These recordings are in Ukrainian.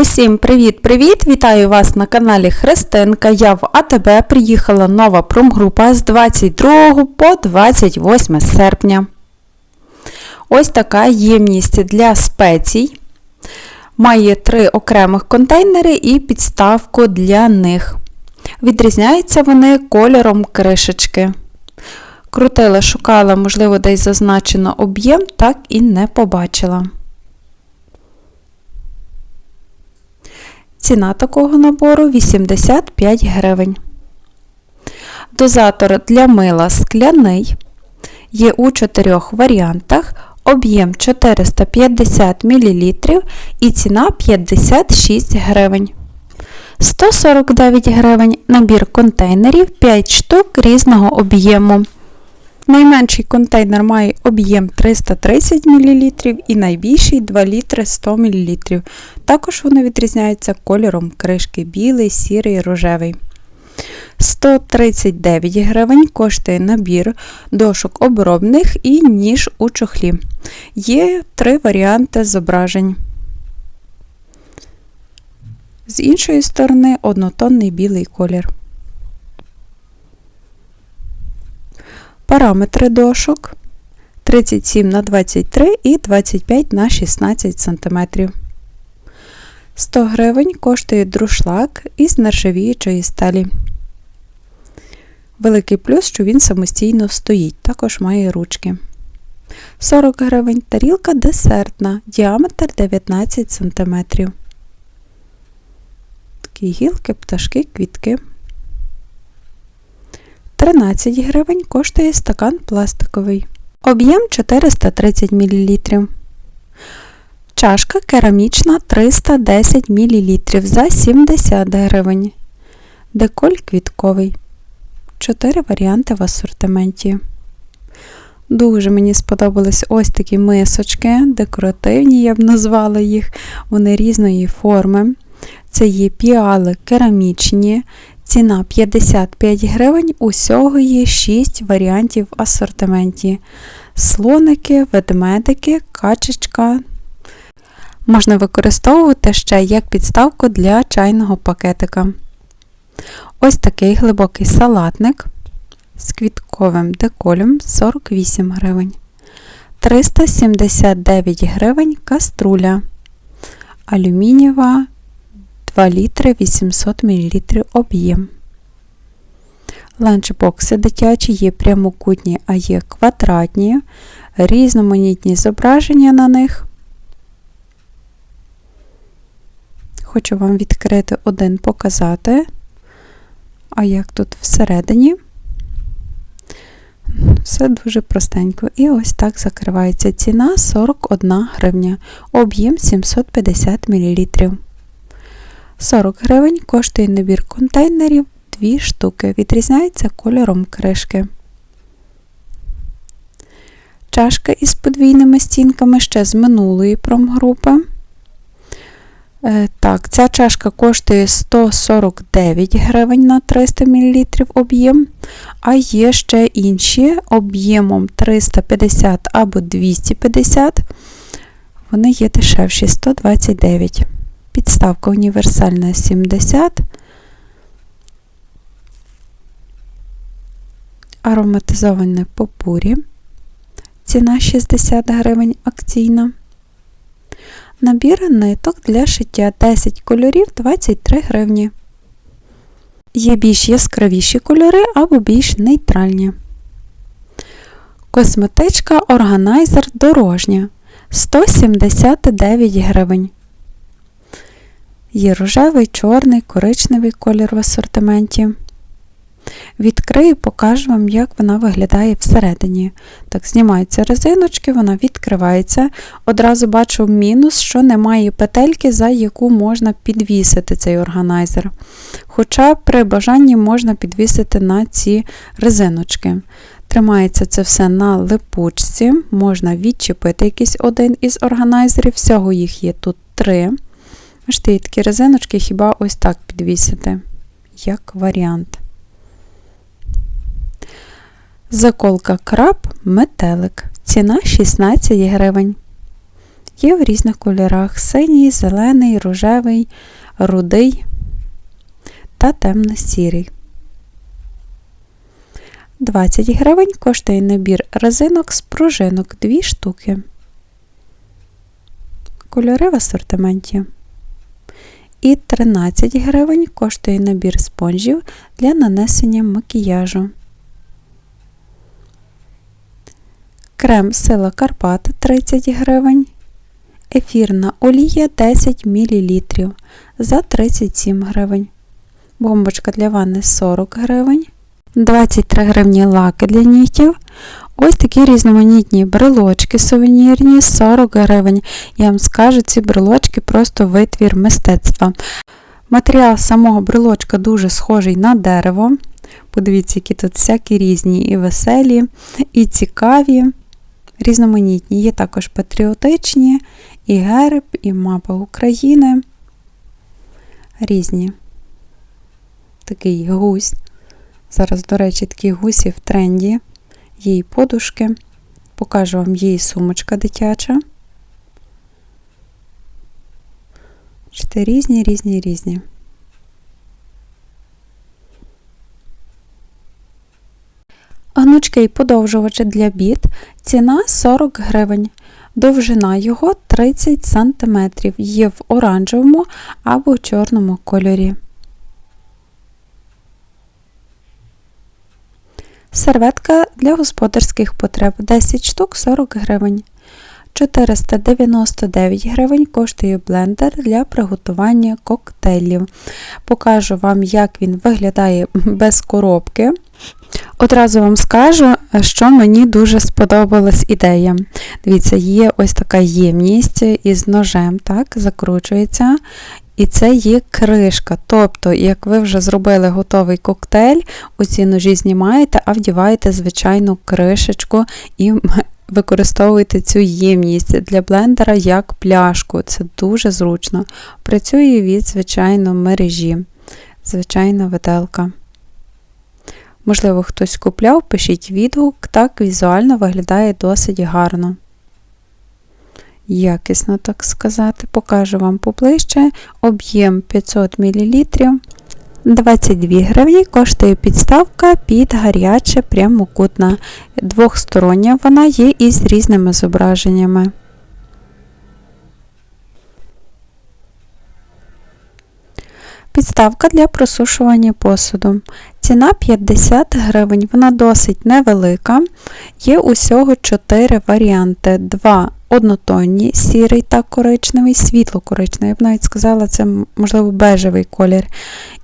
Усім привіт-привіт! Вітаю вас на каналі Христинка. Я в АТБ приїхала нова промгрупа з 22 по 28 серпня. Ось така ємність для спецій. Має три окремих контейнери і підставку для них. Відрізняються вони кольором кришечки. Крутила, шукала, можливо, десь зазначено об'єм, так і не побачила. Ціна такого набору 85 гривень. Дозатор для мила скляний. Є у чотирьох варіантах. Об'єм 450 мл і ціна 56 гривень. 149 гривень набір контейнерів 5 штук різного об'єму. Найменший контейнер має об'єм 330 мл і найбільший 2 літри 100 мл. Також вони відрізняються кольором кришки білий, сірий, рожевий. 139 гривень коштує набір дошок обробних і ніж у чохлі. Є три варіанти зображень. З іншої сторони однотонний білий колір. Параметри дошок 37 на 23 і 25 на 16 см. 100 гривень коштує друшлак із нержавіючої сталі. Великий плюс, що він самостійно стоїть, також має ручки. 40 гривень тарілка десертна, діаметр 19 см. Такі гілки, пташки, квітки. 13 гривень коштує стакан пластиковий. Об'єм 430 мл. Чашка керамічна 310 мл за 70 гривень. Деколь квітковий. 4 варіанти в асортименті. Дуже мені сподобались ось такі мисочки, декоративні, я б назвала їх. Вони різної форми. Це є піали керамічні, ціна 55 гривень, усього є 6 варіантів в асортименті. Слоники, ведмедики, качечка. Можна використовувати ще як підставку для чайного пакетика. Ось такий глибокий салатник з квітковим деколем 48 гривень. 379 гривень каструля. Алюмінієва 2 літри 800 мл об'єм. Ланчбокси дитячі є прямокутні, а є квадратні, різноманітні зображення на них. Хочу вам відкрити один показати. А як тут всередині? Все дуже простенько. І ось так закривається ціна 41 гривня, об'єм 750 мл. 40 гривень коштує набір контейнерів 2 штуки, відрізняється кольором кришки. Чашка із подвійними стінками ще з минулої промгрупи. Е, так, ця чашка коштує 149 гривень на 300 мл об'єм, а є ще інші об'ємом 350 або 250. Вони є дешевші 129. Підставка універсальна 70. Ароматизоване попурі. Ціна 60 гривень акційна. Набір ниток для шиття 10 кольорів 23 гривні. Є більш яскравіші кольори або більш нейтральні. Косметичка органайзер дорожня 179 гривень. Є рожевий, чорний, коричневий колір в асортименті. Відкрию і покажу вам, як вона виглядає всередині. Так, знімаються резиночки, вона відкривається. Одразу бачу мінус, що немає петельки, за яку можна підвісити цей органайзер. Хоча при бажанні можна підвісити на ці резиночки. Тримається це все на липучці, можна відчепити якийсь один із органайзерів, всього їх є тут три. Бачите, є такі резиночки, хіба ось так підвісити, як варіант. Заколка краб метелик. Ціна 16 гривень. Є в різних кольорах: синій, зелений, рожевий, рудий та темно-сірий. 20 гривень коштує набір резинок з пружинок 2 штуки. Кольори в асортименті. І 13 гривень коштує набір спонжів для нанесення макіяжу. Крем Сила Карпат 30 гривень. Ефірна олія 10 мл за 37 гривень. Бомбочка для ванни 40 гривень. 23 гривні лаки для нігтів. Ось такі різноманітні брелочки сувенірні 40 гривень. Я вам скажу, ці брелочки просто витвір мистецтва. Матеріал самого брелочка дуже схожий на дерево. Подивіться, які тут всякі різні і веселі, і цікаві, різноманітні. Є також патріотичні, і герб, і мапа України. Різні. Такий гусь. Зараз, до речі, такі гусі в тренді. І подушки. Покажу вам її сумочка дитяча. Бачите, різні, різні, різні. Гнучки і подовжувачі для біт. Ціна 40 гривень. Довжина його 30 см. Є в оранжевому або чорному кольорі. Серветка для господарських потреб 10 штук 40 гривень. 499 гривень коштує блендер для приготування коктейлів. Покажу вам, як він виглядає без коробки. Одразу вам скажу, що мені дуже сподобалась ідея. Дивіться, є ось така ємність із ножем, так, закручується. І це є кришка. Тобто, як ви вже зробили готовий коктейль, оці ножі знімаєте, а вдіваєте звичайну кришечку і використовуєте цю ємність для блендера як пляшку. Це дуже зручно. Працює від, звичайно, мережі, звичайна виделка. Можливо, хтось купляв, пишіть відгук, так візуально виглядає досить гарно. Якісно, так сказати, покажу вам поближче. Об'єм 500 мл. 22 гривні коштує підставка під гаряче прямокутна. Двохстороння вона є із різними зображеннями. Підставка для просушування посуду. Ціна 50 гривень, вона досить невелика. Є усього 4 варіанти. Два однотонні, сірий та коричневий, світло-коричневий, я б навіть сказала, це, можливо, бежевий колір.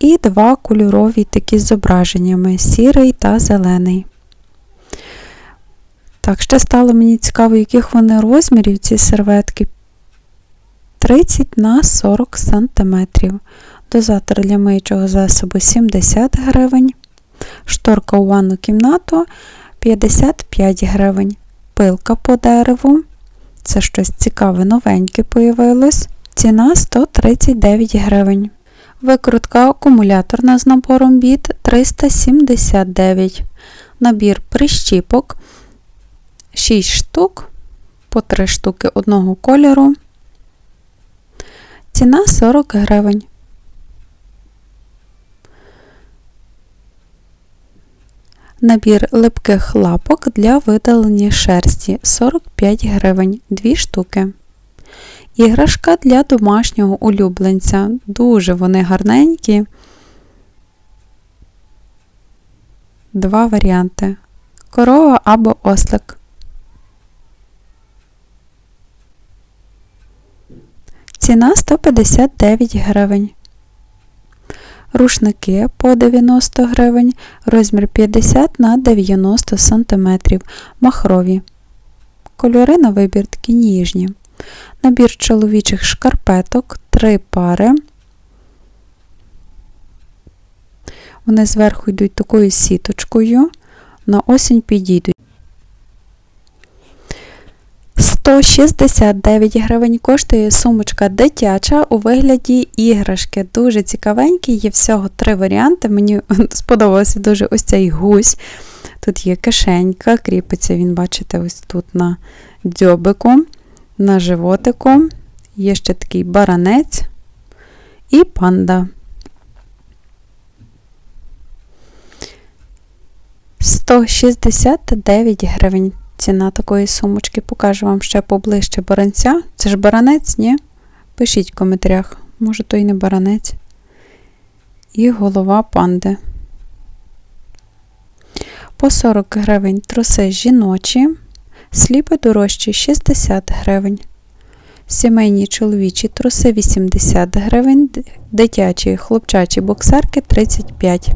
І два кольорові такі з зображеннями сірий та зелений. Так, ще стало мені цікаво, яких вони розмірів, ці серветки. 30 на 40 см. Дозатор для миючого засобу 70 гривень. Шторка у ванну кімнату 55 гривень. Пилка по дереву. Це щось цікаве, новеньке появилось. Ціна 139 гривень. Викрутка акумуляторна з набором біт 379. Набір прищіпок 6 штук, по 3 штуки одного кольору. Ціна 40 гривень. Набір липких лапок для видалення шерсті 45 гривень 2 штуки. Іграшка для домашнього улюбленця. Дуже вони гарненькі. Два варіанти. Корова або ослик. Ціна 159 гривень рушники по 90 гривень, розмір 50 на 90 см, махрові. Кольори на вибір такі ніжні. Набір чоловічих шкарпеток 3 пари. Вони зверху йдуть такою сіточкою, на осінь підійдуть. 169 гривень коштує сумочка дитяча у вигляді іграшки. Дуже цікавенькі, є всього три варіанти. Мені сподобався дуже ось цей гусь. Тут є кишенька, кріпиться, він, бачите, ось тут на дзьобику. на животику. Є ще такий баранець і панда. 169 гривень. Ціна такої сумочки. Покажу вам ще поближче баранця. Це ж баранець, ні? Пишіть в коментарях. Може, то і не баранець. І голова панди. По 40 гривень труси жіночі. Сліпи дорожчі 60 гривень. Сімейні чоловічі труси 80 гривень, дитячі хлопчачі боксерки 35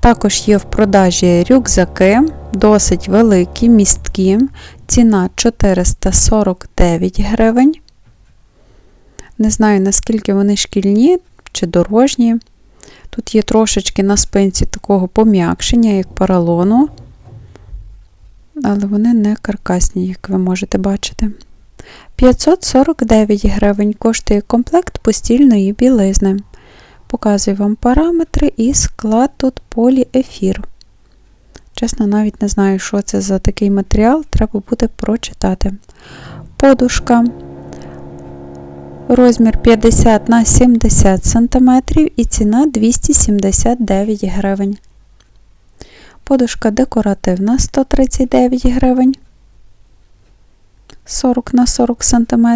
Також є в продажі рюкзаки, досить великі, місткі. Ціна 449 гривень. Не знаю, наскільки вони шкільні чи дорожні. Тут є трошечки на спинці такого пом'якшення, як поролону, але вони не каркасні, як ви можете бачити. 549 гривень коштує комплект постільної білизни. Показую вам параметри і склад тут поліефір. Чесно, навіть не знаю, що це за такий матеріал, треба буде прочитати. Подушка. Розмір 50 на 70 см і ціна 279 гривень. Подушка декоративна 139 гривень. 40 на 40 см.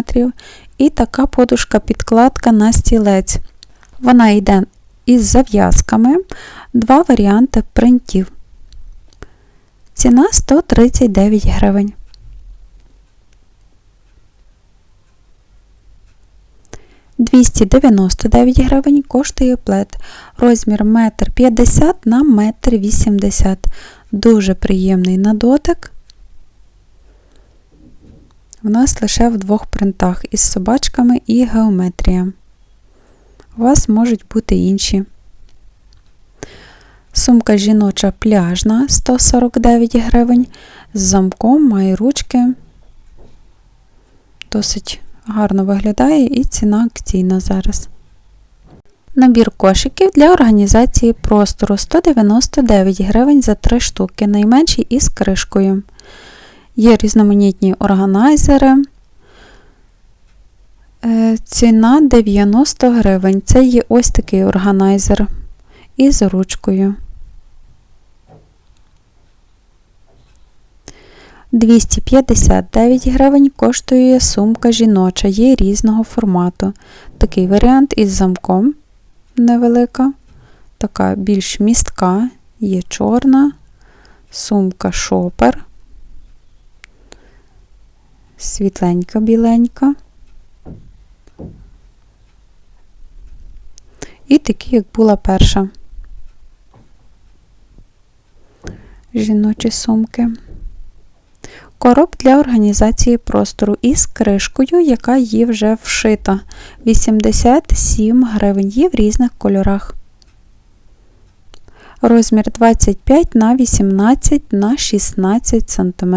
І така подушка-підкладка на стілець. Вона йде із зав'язками, два варіанти принтів. Ціна 139 гривень. Двісті дев'яносто дев'ять гривень коштує плед. Розмір 1,50 м на 1,80 м. Дуже приємний на дотик. У нас лише в двох принтах із собачками і геометрія. У вас можуть бути інші. Сумка жіноча пляжна 149 гривень. З замком має ручки. Досить гарно виглядає і ціна акційна зараз. Набір кошиків для організації простору 199 гривень за 3 штуки, найменші із кришкою. Є різноманітні органайзери. Е, ціна 90 гривень. Це є ось такий органайзер із ручкою. 259 гривень коштує сумка жіноча, є різного формату. Такий варіант із замком невелика, така більш містка, є чорна, сумка шопер світленька біленька. І такі, як була перша. Жіночі сумки. Короб для організації простору із кришкою, яка є вже вшита. 87 гривень є в різних кольорах. Розмір 25 на 18 на 16 см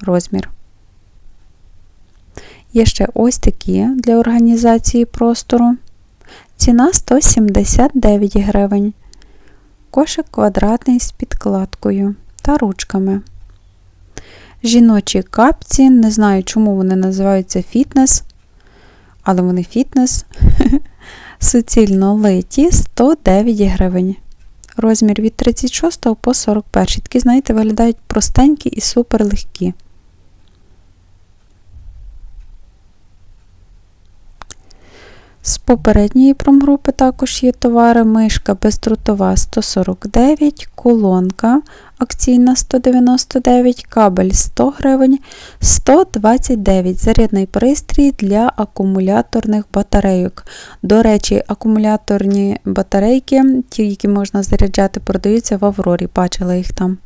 розмір. Є ще ось такі для організації простору. Ціна 179 гривень. Кошик квадратний з підкладкою та ручками. Жіночі капці, не знаю, чому вони називаються фітнес, але вони фітнес. Суцільно литі 109 гривень. Розмір від 36 по 41. Такі, знаєте, виглядають простенькі і супер З попередньої промгрупи також є товари мишка бездротова 149, колонка акційна 199, кабель 100 гривень, 129 зарядний пристрій для акумуляторних батарейок. До речі, акумуляторні батарейки, ті, які можна заряджати, продаються в Аврорі, бачила їх там.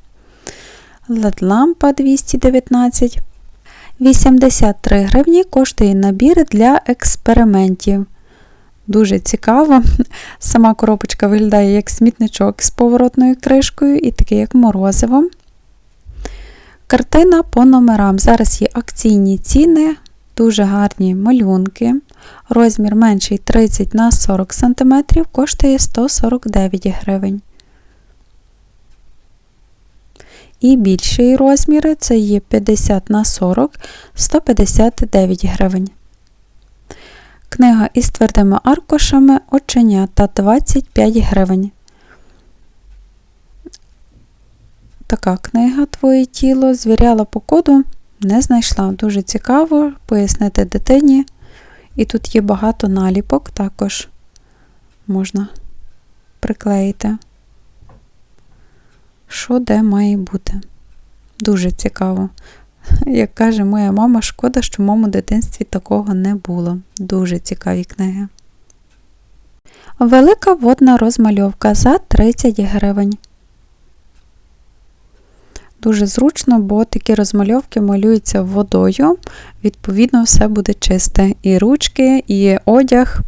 LED-лампа 219. 83 гривні коштує набір для експериментів. Дуже цікаво. Сама коробочка виглядає як смітничок з поворотною кришкою і таке, як морозиво. Картина по номерам. Зараз є акційні ціни, дуже гарні малюнки. Розмір менший 30 на 40 см, коштує 149 гривень. І більші розміри це є 50 на 40 159 гривень. Книга із твердими аркушами оченята 25 гривень. Така книга Твоє тіло звіряла по коду, не знайшла. Дуже цікаво пояснити дитині. І тут є багато наліпок, також можна приклеїти. Що де має бути? Дуже цікаво. Як каже моя мама, шкода, що в моєму дитинстві такого не було. Дуже цікаві книги. Велика водна розмальовка за 30 гривень. Дуже зручно, бо такі розмальовки малюються водою. Відповідно, все буде чисте. І ручки, і одяг.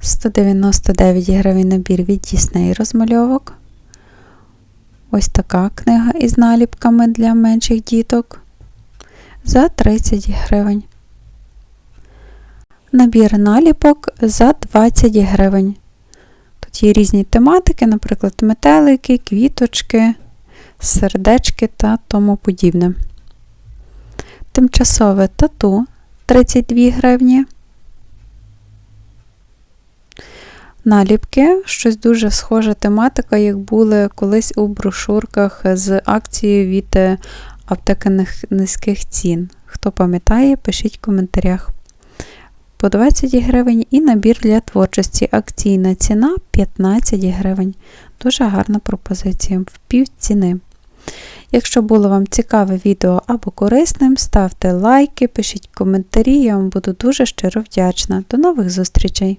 199 гривень набір від Дісней розмальовок. Ось така книга із наліпками для менших діток. За 30 гривень. Набір наліпок за 20 гривень. Тут є різні тематики, наприклад, метелики, квіточки, сердечки та тому подібне. Тимчасове тату 32 гривні. Наліпки, щось дуже схожа тематика, як були колись у брошурках з акцією від аптеки низьких цін. Хто пам'ятає, пишіть в коментарях. По 20 гривень і набір для творчості. Акційна ціна 15 гривень. Дуже гарна пропозиція. В пів ціни. Якщо було вам цікаве відео або корисним, ставте лайки, пишіть коментарі, я вам буду дуже щиро вдячна. До нових зустрічей!